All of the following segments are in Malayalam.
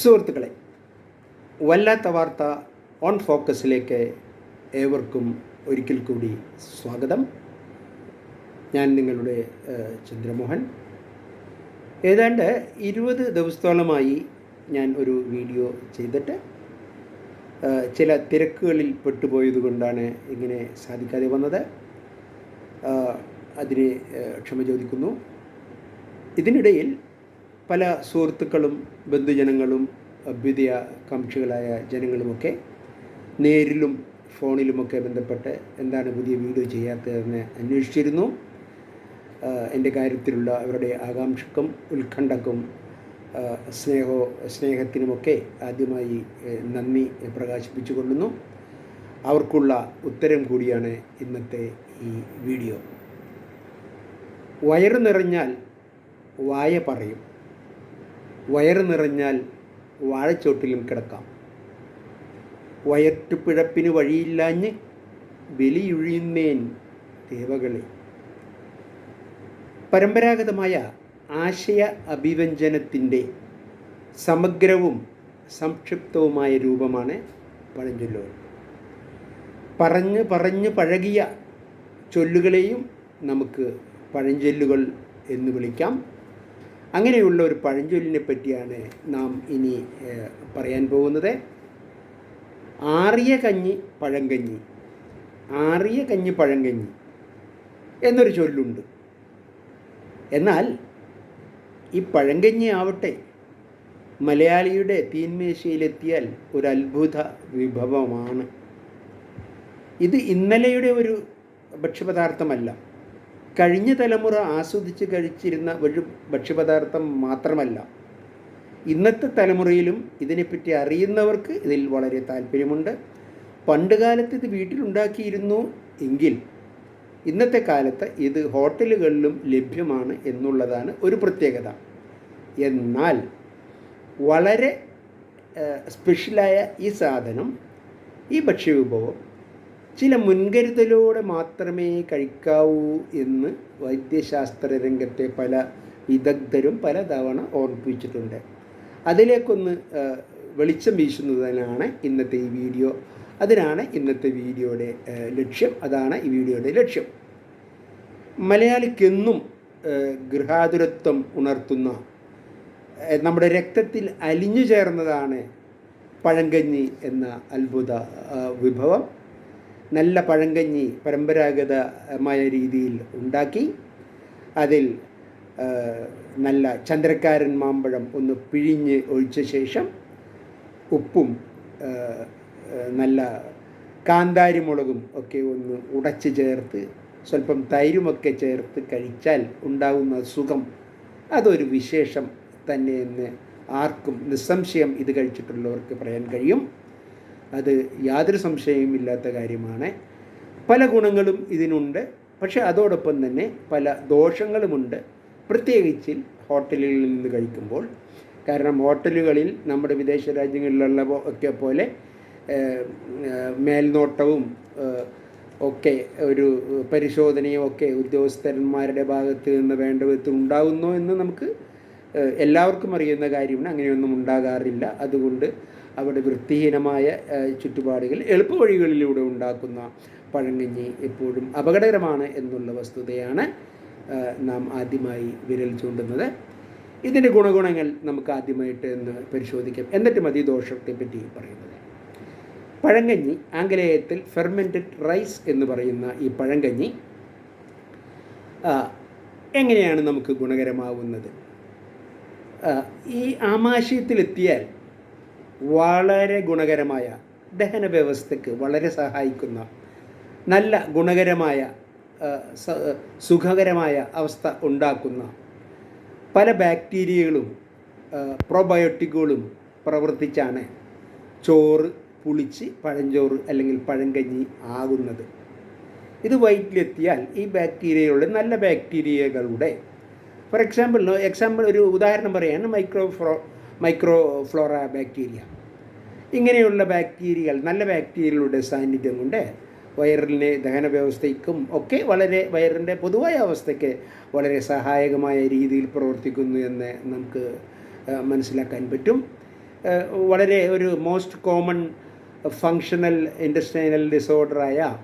സുഹൃത്തുക്കളെ വല്ലാത്ത വാർത്ത ഓൺ ഫോക്കസിലേക്ക് ഏവർക്കും ഒരിക്കൽ കൂടി സ്വാഗതം. ഞാൻ നിങ്ങളുടെ ചന്ദ്രമോഹൻ. ഏതാണ്ട് ഇരുപത് ദിവസത്തോളമായി ഞാൻ ഒരു വീഡിയോ ചെയ്തിട്ട് ചില തിരക്കുകളിൽ പെട്ടുപോയതുകൊണ്ടാണ് ഇങ്ങനെ സാധിക്കാതെ വന്നത്. അതിന് ക്ഷമ ചോദിക്കുന്നു. ഇതിനിടയിൽ പല സുഹൃത്തുക്കളും ബന്ധുജനങ്ങളും അഭ്യുദയ കാംക്ഷികളായ ജനങ്ങളുമൊക്കെ നേരിലും ഫോണിലുമൊക്കെ ബന്ധപ്പെട്ട് എന്താണ് പുതിയ വീഡിയോ ചെയ്യാത്തതെന്ന് അന്വേഷിച്ചിരുന്നു. എന്റെ കാര്യത്തിലുള്ള അവരുടെ ആകാംക്ഷക്കും ഉത്കണ്ഠക്കും സ്നേഹോ സ്നേഹത്തിനുമൊക്കെ ആദ്യമായി നന്ദി പ്രകാശിപ്പിച്ചു കൊള്ളുന്നു അവർക്കുള്ള ഉത്തരം കൂടിയാണ് ഇന്നത്തെ ഈ വീഡിയോ. വയറ് നിറഞ്ഞാൽ വായ പറയും. വയറ് നിറഞ്ഞാൽ വാഴച്ചോട്ടിലും കിടക്കാം. വയറ്റുപിഴപ്പിന് വഴിയില്ലാഞ്ഞ് ബലിയുഴിയുന്നേൻ ദേവകളെ. പരമ്പരാഗതമായ ആശയ അഭിവ്യഞ്ജനത്തിന്റെ സമഗ്രവും സംക്ഷിപ്തവുമായ രൂപമാണ് പഴഞ്ചൊല്ലുകൾ. പറഞ്ഞ് പറഞ്ഞ് പഴകിയ ചൊല്ലുകളെയും നമുക്ക് പഴഞ്ചൊല്ലുകൾ എന്ന് വിളിക്കാം. അങ്ങനെയുള്ള ഒരു പഴഞ്ചൊല്ലിനെ പറ്റിയാണ് നാം ഇനി പറയാൻ പോകുന്നത്. ആറിയ കഞ്ഞി പഴങ്കഞ്ഞി. ആറിയ കഞ്ഞി പഴങ്കഞ്ഞി എന്നൊരു ചൊല്ലുണ്ട്. എന്നാൽ ഈ പഴങ്കഞ്ഞി ആവട്ടെ മലയാളിയുടെ തീന്മേശയിലെത്തിയാൽ ഒരു അത്ഭുത വിഭവമാണ്. ഇത് ഇന്നലെയുടെ ഒരു ഭക്ഷ്യപദാർത്ഥമല്ല. കഴിഞ്ഞ തലമുറ ആസ്വദിച്ച് കഴിച്ചിരുന്ന ഒരു ഭക്ഷ്യപദാർത്ഥം മാത്രമല്ല ഇന്നത്തെ തലമുറയിലും ഇതിനെപ്പറ്റി അറിയുന്നവർക്ക് ഇതിൽ വളരെ താല്പര്യമുണ്ട്. പണ്ടുകാലത്ത് ഇത് വീട്ടിലുണ്ടാക്കിയിരുന്നു എങ്കിൽ ഇന്നത്തെ കാലത്ത് ഇത് ഹോട്ടലുകളിലും ലഭ്യമാണ് എന്നുള്ളതാണ് ഒരു പ്രത്യേകത. എന്നാൽ വളരെ സ്പെഷ്യലായ ഈ സാധനം ഈ ഭക്ഷ്യവിഭവം ചില മുൻകരുതലോടെ മാത്രമേ കഴിക്കാവൂ എന്ന് വൈദ്യശാസ്ത്ര രംഗത്തെ പല വിദഗ്ധരും പല തവണ ഓർമ്മിപ്പിച്ചിട്ടുണ്ട്. അതിലേക്കൊന്ന് വെളിച്ചം വീശുന്നതിനാണ് ഇന്നത്തെ ഈ വീഡിയോ. അതിനാണ് ഇന്നത്തെ വീഡിയോയുടെ ലക്ഷ്യം. അതാണ് ഈ വീഡിയോയുടെ ലക്ഷ്യം. മലയാളിക്കെന്നും ഗൃഹാതുരത്വം ഉണർത്തുന്ന നമ്മുടെ രക്തത്തിൽ അലിഞ്ഞു ചേർന്നതാണ് പഴങ്കഞ്ഞി എന്ന അത്ഭുത വിഭവം. നല്ല പഴങ്കഞ്ഞി പരമ്പരാഗതമായ രീതിയിൽ ഉണ്ടാക്കി അതിൽ നല്ല ചന്ദ്രക്കാരൻ മാമ്പഴം ഒന്ന് പിഴിഞ്ഞ് ഒഴിച്ച ശേഷം ഉപ്പും നല്ല കാന്താരി മുളകും ഒക്കെ ഒന്ന് ഉടച്ച് ചേർത്ത് സ്വല്പം തൈരുമൊക്കെ ചേർത്ത് കഴിച്ചാൽ ഉണ്ടാകുന്ന സുഖം. അതൊരു വിശേഷം തന്നെയെന്ന് ആർക്കും നിസ്സംശയം ഇത് കഴിച്ചിട്ടുള്ളവർക്ക് പറയാൻ കഴിയും. അത് യാതൊരു സംശയവുമില്ലാത്ത കാര്യമാണ്. പല ഗുണങ്ങളും ഇതിനുണ്ട്. പക്ഷേ അതോടൊപ്പം തന്നെ പല ദോഷങ്ങളുമുണ്ട്. പ്രത്യേകിച്ച് ഹോട്ടലുകളിൽ നിന്ന് കഴിക്കുമ്പോൾ. കാരണം ഹോട്ടലുകളിൽ നമ്മുടെ വിദേശ രാജ്യങ്ങളിലുള്ള ഒക്കെ പോലെ മേൽനോട്ടവും ഒക്കെ ഒരു പരിശോധനയും ഒക്കെ ഉദ്യോഗസ്ഥന്മാരുടെ ഭാഗത്ത് നിന്ന് വേണ്ട വിധത്തിൽ ഉണ്ടാകുന്നു എന്ന് നമുക്ക് എല്ലാവർക്കും അറിയുന്ന കാര്യമാണ്. അങ്ങനെയൊന്നും ഉണ്ടാകാറില്ല. അതുകൊണ്ട് അവിടെ വൃത്തിഹീനമായ ചുറ്റുപാടുകൾ എളുപ്പവഴികളിലൂടെ ഉണ്ടാക്കുന്ന പഴങ്കഞ്ഞി എപ്പോഴും അപകടകരമാണ് എന്നുള്ള വസ്തുതയാണ് നാം ആദ്യമായി വിരൽ ചൂണ്ടുന്നത്. ഇതിന്റെ ഗുണഗുണങ്ങൾ നമുക്ക് ആദ്യമായിട്ട് ഒന്ന് പരിശോധിക്കാം. എന്നിട്ട് മതി ദോഷത്തെ പറ്റി പറയുന്നത്. പഴങ്കഞ്ഞി ആംഗലേയത്തിൽ ഫെർമെന്റഡ് റൈസ് എന്ന് പറയുന്ന ഈ പഴങ്കഞ്ഞി എങ്ങനെയാണ് നമുക്ക് ഗുണകരമാവുന്നത്? ഈ ആമാശയത്തിലെത്തിയാൽ വളരെ ഗുണകരമായ ദഹന വ്യവസ്ഥയ്ക്ക് വളരെ സഹായിക്കുന്ന നല്ല ഗുണകരമായ സുഖകരമായ അവസ്ഥ ഉണ്ടാക്കുന്ന പല ബാക്ടീരിയകളും പ്രൊബയോട്ടിക്കുകളും പ്രവർത്തിച്ചാണ് ചോറ് പുളിച്ച് പഴഞ്ചോറ് അല്ലെങ്കിൽ പഴങ്കഞ്ഞി ആകുന്നത്. ഇത് വയറ്റിലെത്തിയാൽ ഈ ബാക്ടീരിയകളുടെ നല്ല ബാക്ടീരിയകളുടെ ഫോർ എക്സാമ്പിൾ എക്സാമ്പിൾ ഒരു ഉദാഹരണം പറയുകയാണ് മൈക്രോ മൈക്രോ ഫ്ലോറ ബാക്ടീരിയ. ഇങ്ങനെയുള്ള ബാക്ടീരിയകൾ നല്ല ബാക്ടീരിയകളുടെ സാന്നിധ്യം കൊണ്ട് വയറിനെ ദഹന വ്യവസ്ഥയ്ക്കും ഒക്കെ വളരെ വയറിന്റെ പൊതുവായ അവസ്ഥയ്ക്ക് വളരെ സഹായകമായ രീതിയിൽ പ്രവർത്തിക്കുന്നു എന്ന് നമുക്ക് മനസ്സിലാക്കാൻ പറ്റും. വളരെ ഒരു മോസ്റ്റ് കോമൺ ഫങ്ഷണൽ ഇൻഡസ്ട്രൈനൽ ഡിസോർഡറായ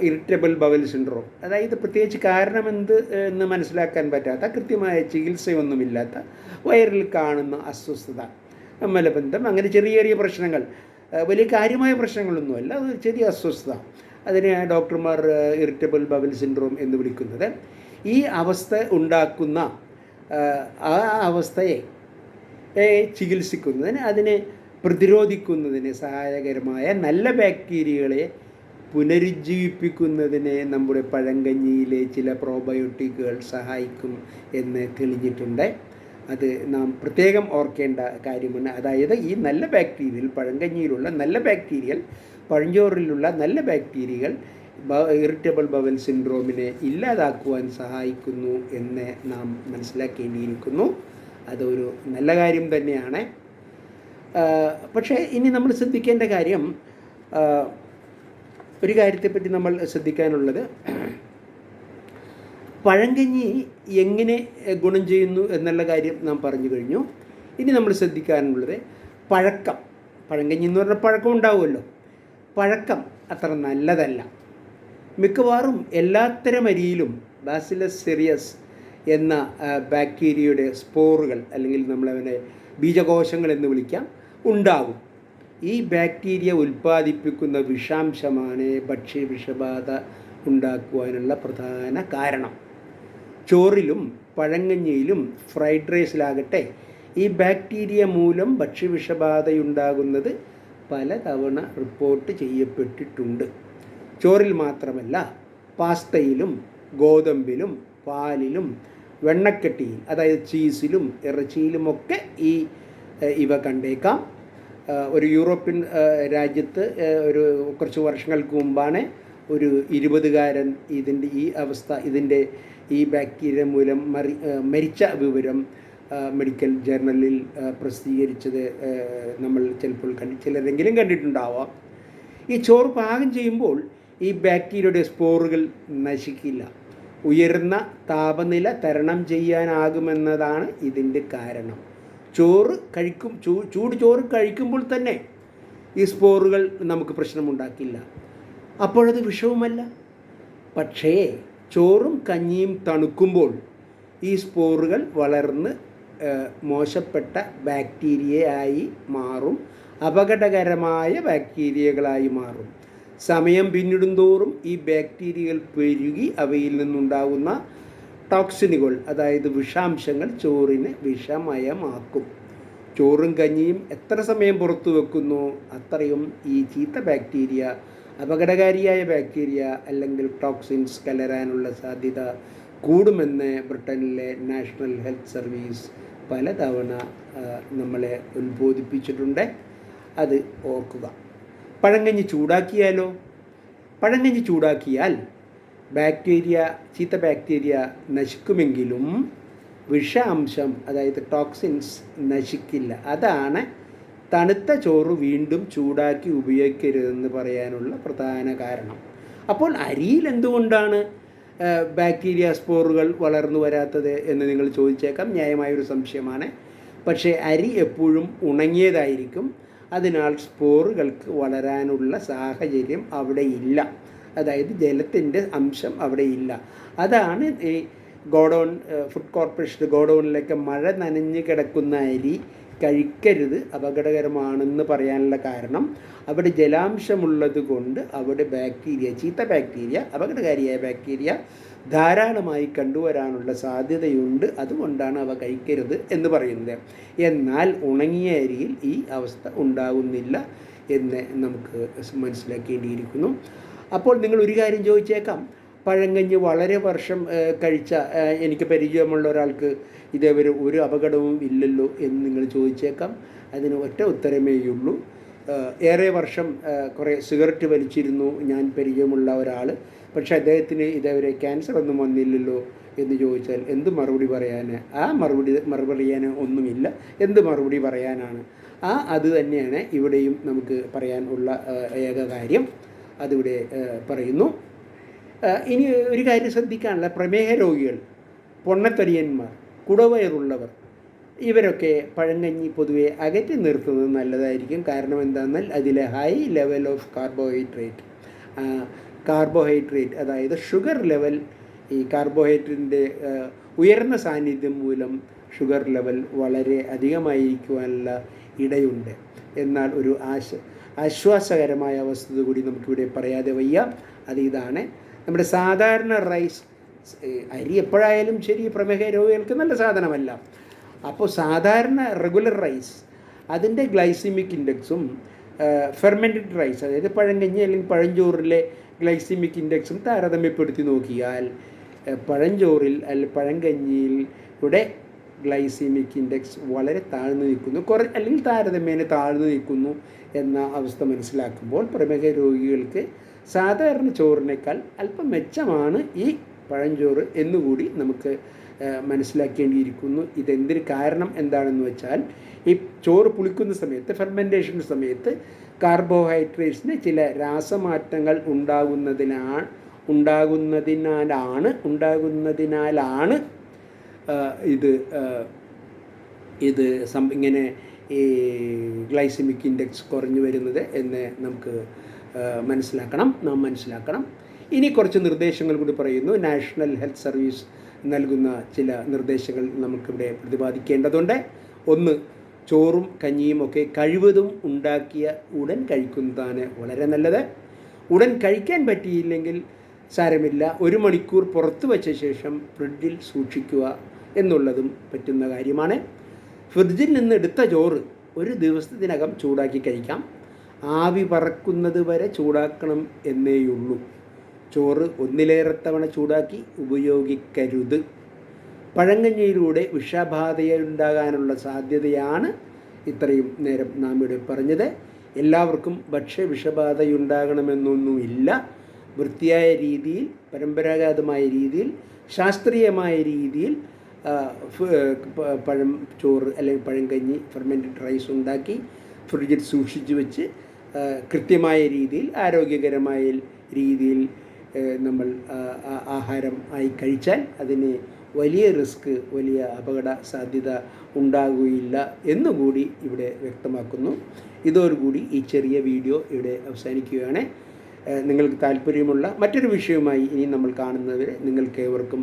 ഇറിറ്റബിൾ ബവൽ സിൻഡ്രോം അതായത് പ്രത്യേകിച്ച് കാരണമെന്ത് എന്ന് മനസ്സിലാക്കാൻ പറ്റാത്ത കൃത്യമായ ചികിത്സയൊന്നുമില്ലാത്ത വയറിൽ കാണുന്ന അസ്വസ്ഥത മലബന്ധം അങ്ങനെ ചെറിയ ചെറിയ പ്രശ്നങ്ങൾ. വലിയ കാര്യമായ പ്രശ്നങ്ങളൊന്നുമല്ല അത് ചെറിയ അസ്വസ്ഥത. അതിനെ ഡോക്ടർമാർ ഇറിറ്റബിൾ ബവൽ സിൻഡ്രോം എന്ന് വിളിക്കുന്നത്. ഈ അവസ്ഥ ഉണ്ടാക്കുന്ന ആ അവസ്ഥയെ ചികിത്സിക്കുന്നതിന് അതിനെ പ്രതിരോധിക്കുന്നതിന് സഹായകരമായ നല്ല ബാക്ടീരിയകളെ പുനരുജ്ജീവിപ്പിക്കുന്നതിന് നമ്മുടെ പഴങ്കഞ്ഞിയിലെ ചില പ്രോബയോട്ടിക്കുകൾ സഹായിക്കും എന്ന് തെളിഞ്ഞിട്ടുണ്ട്. അത് നാം പ്രത്യേകം ഓർക്കേണ്ട കാര്യമാണ്. അതായത് ഈ നല്ല ബാക്ടീരിയൽ പഴങ്കഞ്ഞിയിലുള്ള നല്ല ബാക്ടീരിയൽ പഴഞ്ചോറിലുള്ള നല്ല ബാക്ടീരിയകൾ ഇറിറ്റബിൾ ബവൽ സിൻഡ്രോമിനെ ഇല്ലാതാക്കുവാൻ സഹായിക്കുന്നു എന്ന് നാം മനസ്സിലാക്കേണ്ടിയിരിക്കുന്നു. അതൊരു നല്ല കാര്യം തന്നെയാണ്. പക്ഷേ ഇനി നമ്മൾ ശ്രദ്ധിക്കേണ്ട കാര്യം ഒരു കാര്യത്തെപ്പറ്റി നമ്മൾ ശ്രദ്ധിക്കാനുള്ളത് പഴങ്കഞ്ഞി എങ്ങനെ ഗുണം ചെയ്യുന്നു എന്നുള്ള കാര്യം നാം പറഞ്ഞു കഴിഞ്ഞു. ഇനി നമ്മൾ ശ്രദ്ധിക്കാനുള്ളത് പഴക്കം. പഴങ്കഞ്ഞി എന്ന് പറഞ്ഞാൽ പഴക്കം ഉണ്ടാവുമല്ലോ. പഴക്കം അത്ര നല്ലതല്ല. മിക്കവാറും എല്ലാത്തരം അരിയിലും ബാസിലസ് സെറിയസ് എന്ന ബാക്ടീരിയയുടെ സ്പോറുകൾ അല്ലെങ്കിൽ നമ്മളവനെ ബീജകോശങ്ങൾ എന്ന് വിളിക്കാം ഉണ്ടാകും ഈ ബാക്ടീരിയ ഉൽപ്പാദിപ്പിക്കുന്ന വിഷാംശമാണ് ഭക്ഷ്യ വിഷബാധ ഉണ്ടാക്കുവാനുള്ള പ്രധാന കാരണം. ചോറിലും പഴങ്ങഞ്ഞിയിലും ഫ്രൈഡ് റൈസിലാകട്ടെ ഈ ബാക്ടീരിയ മൂലം ഭക്ഷ്യവിഷബാധയുണ്ടാകുന്നത് പലതവണ റിപ്പോർട്ട് ചെയ്യപ്പെട്ടിട്ടുണ്ട്. ചോറിൽ മാത്രമല്ല പാസ്തയിലും ഗോതമ്പിലും പാലിലും വെണ്ണക്കെട്ടിയിൽ അതായത് ചീസിലും ഇറച്ചിയിലുമൊക്കെ ഈ ഇവ കണ്ടേക്കാം. ഒരു യൂറോപ്യൻ രാജ്യത്ത് ഒരു കുറച്ച് വർഷങ്ങൾക്ക് മുമ്പാണ് ഒരു ഇരുപതുകാരൻ ഇതിന്റെ ഈ അവസ്ഥ ഇതിന്റെ ഈ ബാക്ടീരിയ മൂലം മറി മരിച്ച വിവരം മെഡിക്കൽ ജേർണലിൽ പ്രസിദ്ധീകരിച്ചത് നമ്മൾ ചിലപ്പോൾ കണ്ടി ചിലരെങ്കിലും കണ്ടിട്ടുണ്ടാവാം. ഈ ചോറ് പാകം ചെയ്യുമ്പോൾ ഈ ബാക്ടീരിയയുടെ സ്പോറുകൾ നശിക്കില്ല. ഉയർന്ന താപനില തരണം ചെയ്യാനാകുമെന്നതാണ് ഇതിന്റെ കാരണം. ചോറ് കഴിക്കും ചൂട് ചോറ് കഴിക്കുമ്പോൾ തന്നെ ഈ സ്പോറുകൾ നമുക്ക് പ്രശ്നമുണ്ടാക്കില്ല. അപ്പോഴത് വിഷവുമല്ല. പക്ഷേ ചോറും കഞ്ഞിയും തണുക്കുമ്പോൾ ഈ സ്പോറുകൾ വളർന്ന് മോശപ്പെട്ട ബാക്ടീരിയയായി മാറും അപകടകരമായ ബാക്ടീരിയകളായി മാറും. സമയം പിന്നിടുന്തോറും ഈ ബാക്ടീരിയകൾ പെരുകി അവയിൽ നിന്നുണ്ടാകുന്ന ടോക്സിനുകൾ അതായത് വിഷാംശങ്ങൾ ചോറിനെ വിഷമയമാക്കും. ചോറും കഞ്ഞിയും എത്ര സമയം പുറത്തു വെക്കുന്നു? അത്രയും ഈ ചീത്ത ബാക്ടീരിയ അപകടകാരിയായ ബാക്ടീരിയ അല്ലെങ്കിൽ ടോക്സിൻസ് കലരാനുള്ള സാധ്യത കൂടുമെന്ന് ബ്രിട്ടനിലെ നാഷണൽ ഹെൽത്ത് സർവീസ് പലതവണ നമ്മളെ ഉത്ബോധിപ്പിച്ചിട്ടുണ്ട്. അത് ഓർക്കുക. പഴങ്കഞ്ഞി ചൂടാക്കിയാലോ? പഴങ്കഞ്ഞി ചൂടാക്കിയാൽ ബാക്ടീരിയ ചീത്ത ബാക്ടീരിയ നശിക്കുമെങ്കിലും വിഷാംശം അതായത് ടോക്സിൻസ് നശിക്കില്ല. അതാണ് തണുത്ത ചോറ് വീണ്ടും ചൂടാക്കി ഉപയോഗിക്കരുതെന്ന് പറയാനുള്ള പ്രധാന കാരണം. അപ്പോൾ അരിയിൽ എന്തുകൊണ്ടാണ് ബാക്ടീരിയ സ്പോറുകൾ വളർന്നു വരാത്തത് എന്ന് നിങ്ങൾ ചോദിച്ചേക്കാം. ന്യായമായൊരു സംശയമാണ്. പക്ഷേ അരി എപ്പോഴും ഉണങ്ങിയതായിരിക്കും. അതിനാൽ സ്പോറുകൾക്ക് വളരാനുള്ള സാഹചര്യം അവിടെ ഇല്ല. അതായത് ജലത്തിന്റെ അംശം അവിടെ ഇല്ല അതാണ് ഈ ഗോഡൗൺ ഫുഡ് കോർപ്പറേഷൻ ഗോഡൗണിലൊക്കെ മഴ നനഞ്ഞ് കിടക്കുന്ന അരി കഴിക്കരുത് അപകടകരമാണെന്ന് പറയാനുള്ള കാരണം അവിടെ ജലാംശമുള്ളത് കൊണ്ട് അവിടെ ബാക്ടീരിയ ചീത്ത ബാക്ടീരിയ അപകടകാരിയായ ബാക്ടീരിയ ധാരാളമായി കണ്ടുവരാനുള്ള സാധ്യതയുണ്ട്. അതുകൊണ്ടാണ് അവ കഴിക്കരുത് എന്ന് പറയുന്നത്. എന്നാൽ ഉണങ്ങിയ അരിയിൽ ഈ അവസ്ഥ ഉണ്ടാകുന്നില്ല എന്ന് നമുക്ക് മനസ്സിലാക്കേണ്ടിയിരിക്കുന്നു. അപ്പോൾ നിങ്ങൾ ഒരു കാര്യം ചോദിച്ചേക്കാം. പഴങ്കഞ്ഞ് വളരെ വർഷം കഴിച്ച എനിക്ക് പരിചയമുള്ള ഒരാൾക്ക് ഇതേവരെ ഒരു അപകടവും ഇല്ലല്ലോ എന്ന് നിങ്ങൾ ചോദിച്ചേക്കാം. അതിന് ഒറ്റ ഉത്തരമേയുള്ളൂ ഏറെ വർഷം കുറേ സിഗരറ്റ് വലിച്ചിരുന്നു ഞാൻ പരിചയമുള്ള ഒരാൾ പക്ഷേ അദ്ദേഹത്തിന് ഇതേവരെ ക്യാൻസർ ഒന്നും വന്നില്ലല്ലോ എന്ന് ചോദിച്ചാൽ എന്ത് മറുപടി പറയാൻ ആ മറുപടി മറുപടി ഒന്നുമില്ല. എന്ത് മറുപടി പറയാനാണ്? ആ അത് തന്നെയാണ് ഇവിടെയും നമുക്ക് പറയാനുള്ള ഏക കാര്യം. അതിവിടെ പറയുന്നു. ഇനി ഒരു കാര്യം ശ്രദ്ധിക്കാനുള്ള പ്രമേഹ രോഗികൾ പൊണ്ണത്തടിയന്മാർ കുടവയറുള്ളവർ ഇവരൊക്കെ പഴങ്കഞ്ഞി പൊതുവെ അകറ്റി നിർത്തുന്നത് നല്ലതായിരിക്കും. കാരണം എന്താണെന്നാൽ അതിലെ high level of carbohydrate carbohydrate അതായത് ഷുഗർ ലെവൽ ഈ കാർബോഹൈഡ്രേറ്റിന്റെ ഉയർന്ന സാന്നിധ്യം മൂലം ഷുഗർ ലെവൽ വളരെ അധികമായിരിക്കുവാനുള്ള ഇടയുണ്ട്. എന്നാൽ ഒരു ആശ ആശ്വാസകരമായ വസ്തുത കൂടി നമുക്കിവിടെ പറയാതെ വയ്യ. അത് ഇതാണ്. നമ്മുടെ സാധാരണ റൈസ് അരി എപ്പോഴായാലും ശരി പ്രമേഹ രോഗികൾക്ക് നല്ല സാധനമല്ല. അപ്പോൾ സാധാരണ റെഗുലർ റൈസ് അതിന്റെ ഗ്ലൈസിമിക് ഇൻഡെക്സും ഫെർമെന്റഡ് റൈസ് അതായത് പഴങ്കഞ്ഞി അല്ലെങ്കിൽ പഴഞ്ചോറിലെ ഗ്ലൈസിമിക് ഇൻഡെക്സും താരതമ്യപ്പെടുത്തി നോക്കിയാൽ പഴഞ്ചോറിൽ അല്ലെങ്കിൽ പഴങ്കഞ്ഞിയിലൂടെ ഗ്ലൈസിമിക് ഇൻഡെക്സ് വളരെ താഴ്ന്നു നിൽക്കുന്നു. കുറെ അല്ലെങ്കിൽ താരതമ്യേന താഴ്ന്നു നിൽക്കുന്നു എന്ന അവസ്ഥ മനസ്സിലാക്കുമ്പോൾ പ്രമേഹ രോഗികൾക്ക് സാധാരണ ചോറിനേക്കാൾ അല്പം മെച്ചമാണ് ഈ പഴഞ്ചോറ് എന്നുകൂടി നമുക്ക് മനസ്സിലാക്കേണ്ടിയിരിക്കുന്നു. ഇതെന്തിന് കാരണം എന്താണെന്ന് വെച്ചാൽ ഈ ചോറ് പുളിക്കുന്ന സമയത്ത് ഫെർമെന്റേഷൻ സമയത്ത് കാർബോഹൈഡ്രേറ്റ്സിന് ചില രാസമാറ്റങ്ങൾ ഉണ്ടാകുന്നതിനാ ഉണ്ടാകുന്നതിനാലാണ് ഉണ്ടാകുന്നതിനാലാണ് ഇത് ഇത് ഇങ്ങനെ ഈ ഗ്ലൈസിമിക് ഇൻഡെക്സ് കുറഞ്ഞു വരുന്നത് എന്ന് നമുക്ക് മനസ്സിലാക്കണം. നാം മനസ്സിലാക്കണം. ഇനി കുറച്ച് നിർദ്ദേശങ്ങൾ കൂടി പറയുന്നു. നാഷണൽ ഹെൽത്ത് സർവീസ് നൽകുന്ന ചില നിർദ്ദേശങ്ങൾ നമുക്കിവിടെ പ്രതിപാദിക്കേണ്ടതുണ്ട്. ഒന്ന് ചോറും കഞ്ഞിയും ഒക്കെ കഴിവതും ഉണ്ടാക്കിയ ഉടൻ കഴിക്കുന്നതാണ് വളരെ നല്ലത്. ഉടൻ കഴിക്കാൻ പറ്റിയില്ലെങ്കിൽ സാരമില്ല. ഒരു മണിക്കൂർ പുറത്ത് വച്ച ശേഷം ഫ്രിഡ്ജിൽ സൂക്ഷിക്കുക എന്നുള്ളതും പറ്റുന്ന കാര്യമാണ്. ഫ്രിഡ്ജിൽ നിന്ന് എടുത്ത ചോറ് ഒരു ദിവസത്തിനകം ചൂടാക്കി കഴിക്കാം. ആവി പറക്കുന്നത് വരെ ചൂടാക്കണം എന്നേയുള്ളൂ. ചോറ് ഒന്നിലേറെ തവണ ചൂടാക്കി ഉപയോഗിക്കരുത്. പഴങ്കഞ്ഞിയിലൂടെ വിഷബാധയുണ്ടാകാനുള്ള സാധ്യതയാണ് ഇത്രയും നേരം നാം ഇവിടെ പറഞ്ഞത്. എല്ലാവർക്കും ഭക്ഷ്യ വിഷബാധയുണ്ടാകണമെന്നൊന്നുമില്ല. വൃത്തിയായ രീതിയിൽ പരമ്പരാഗതമായ രീതിയിൽ ശാസ്ത്രീയമായ രീതിയിൽ പഴം ചോറ് അല്ലെങ്കിൽ കഞ്ഞി ഫെർമെന്റഡ് റൈസ് ഉണ്ടാക്കി ഫ്രിഡ്ജിൽ സൂക്ഷിച്ച് വെച്ച് കൃത്യമായ രീതിയിൽ ആരോഗ്യകരമായ രീതിയിൽ നമ്മൾ ആഹാരം ആയി കഴിച്ചാൽ അതിന് വലിയ റിസ്ക് വലിയ അപകട സാധ്യത ഉണ്ടാകുകയില്ല എന്നുകൂടി ഇവിടെ വ്യക്തമാക്കുന്നു. ഇതോടുകൂടി ഈ ചെറിയ വീഡിയോ ഇവിടെ അവസാനിക്കുകയാണ്. നിങ്ങൾക്ക് താല്പര്യമുള്ള മറ്റൊരു വിഷയവുമായി ഇനി നമ്മൾ കാണുന്നവരെ നിങ്ങൾക്ക് ഏവർക്കും